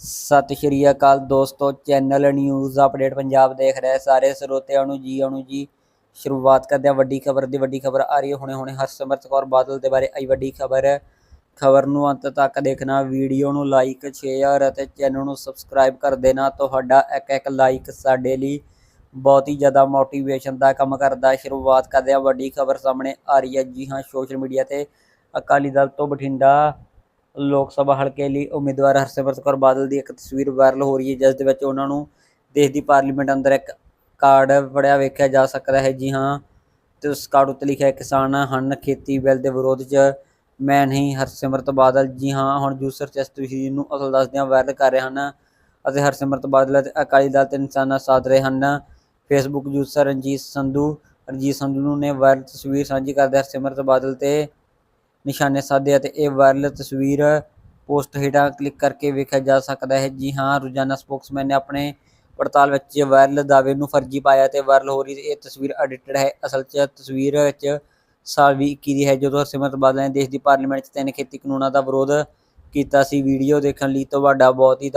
ਸਤਿ ਸ਼੍ਰੀ ਅਕਾਲ ਦੋਸਤੋ, channel news update Punjab ਦੇਖ ਰਹੇ ਸਾਰੇ ਸਰੋਤਿਆਂ ਨੂੰ ਜੀ, ਆਉਣ ਜੀ। ਸ਼ੁਰੂਆਤ ਕਰਦੇ ਹਾਂ ਵੱਡੀ ਖਬਰ ਦੀ, ਵੱਡੀ ਖਬਰ ਆ ਰਹੀ ਹੈ ਹੁਣੇ ਹੁਣੇ ਹਰਸਿਮਰਤ ਕੌਰ ਬਾਦਲ ਦੇ ਬਾਰੇ ਆਈ ਵੱਡੀ ਖਬਰ। ਹੈ ਖਬਰ ਨੂੰ ਅੰਤ ਤੱਕ ਦੇਖਣਾ, ਵੀਡੀਓ ਨੂੰ ਲਾਈਕ ਸ਼ੇਅਰ ਅਤੇ ਚੈਨਲ ਨੂੰ ਸਬਸਕ੍ਰਾਈਬ ਕਰ ਦੇਣਾ। ਤੁਹਾਡਾ ਇੱਕ ਇੱਕ ਲਾਈਕ ਸਾਡੇ ਲਈ ਬਹੁਤ ਹੀ ਜ਼ਿਆਦਾ ਮੋਟੀਵੇਸ਼ਨ ਦਾ ਕੰਮ ਕਰਦਾ ਸ਼ੁਰੂਆਤ ਕਰਦੇ ਹਾਂ ਵੱਡੀ ਖਬਰ ਸਾਹਮਣੇ ਆ ਰਹੀ ਹੈ। ਜੀ ਹਾਂ, ਸੋਸ਼ਲ ਮੀਡੀਆ ਤੇ ਅਕਾਲੀ ਦਲ ਤੋਂ ਬਠਿੰਡਾ ਲੋਕ ਸਭਾ ਹਲਕੇ ਲਈ ਉਮੀਦਵਾਰ ਹਰਸਿਮਰਤ ਕੌਰ ਬਾਦਲ ਦੀ ਇੱਕ ਤਸਵੀਰ ਵਾਇਰਲ ਹੋ ਰਹੀ ਹੈ, ਜਿਸ ਦੇ ਵਿੱਚ ਉਹਨਾਂ ਨੂੰ ਦੇਸ਼ ਦੀ ਪਾਰਲੀਮੈਂਟ ਅੰਦਰ ਇੱਕ ਕਾਰਡ ਫੜਿਆ ਵੇਖਿਆ ਜਾ ਸਕਦਾ ਹੈ। ਜੀ ਹਾਂ, ਤੇ ਉਸ ਕਾਰਡ ਉੱਤੇ ਲਿਖਿਆ ਹੈ, ਕਿਸਾਨ ਹਨ, ਖੇਤੀ ਬਿੱਲ ਦੇ ਵਿਰੋਧ 'ਚ ਮੈਂ ਨਹੀਂ, ਹਰਸਿਮਰਤ ਬਾਦਲ। ਜੀ ਹਾਂ, ਹੁਣ ਯੂਸਰ ਇਸ ਤਸਵੀਰ ਨੂੰ ਅਸਲ ਦੱਸਦਿਆਂ ਵਾਇਰਲ ਕਰ ਰਹੇ ਹਨ ਅਤੇ ਹਰਸਿਮਰਤ ਬਾਦਲ ਅਤੇ ਅਕਾਲੀ ਦਲ ਤੇ ਨਿਸ਼ਾਨਾ ਸਾਧ ਰਹੇ ਹਨ। ਫੇਸਬੁੱਕ ਯੂਜ਼ਰ ਰਣਜੀਤ ਸੰਧੂ ਰਣਜੀਤ ਸੰਧੂ ਨੇ ਵਾਇਰਲ ਤਸਵੀਰ ਸਾਂਝੀ ਕਰਦੇ ਹਰਸਿਮਰਤ ਬਾਦਲ ਤੇ ਨਿਸ਼ਾਨੇ ਸਾਧੇ ਅਤੇ ਇਹ ਵਾਇਰਲ ਤਸਵੀਰ ਪੋਸਟ ਹੇਠਾਂ ਕਲਿੱਕ ਕਰਕੇ ਵੇਖਿਆ ਜਾ ਸਕਦਾ ਹੈ। ਜੀ ਹਾਂ, ਰੋਜ਼ਾਨਾ ਸਪੋਕਸਮੈਨ ਨੇ ਆਪਣੇ ਪੜਤਾਲ ਵਿੱਚ ਵਾਇਰਲ ਦਾਅਵੇ ਨੂੰ ਫਰਜ਼ੀ ਪਾਇਆ ਤੇ ਵਾਇਰਲ ਹੋ ਰਹੀ ਇਹ ਤਸਵੀਰ ਐਡਿਟਡ ਹੈ। ਅਸਲ 'ਚ ਤਸਵੀਰ ਵਿੱਚ ਸਾਲ 2021 ਦੀ ਹੈ, ਜਦੋਂ ਹਰਸਿਮਰਤ ਬਾਦਲ ਨੇ ਦੇਸ਼ ਦੀ ਪਾਰਲੀਮੈਂਟ 'ਚ ਤਿੰਨ ਖੇਤੀ ਕਾਨੂੰਨਾਂ ਦਾ ਵਿਰੋਧ ਕੀਤਾ ਸੀ। ਵੀਡੀਓ ਦੇਖਣ ਲਈ ਤੁਹਾਡਾ ਬਹੁਤ ਹੀ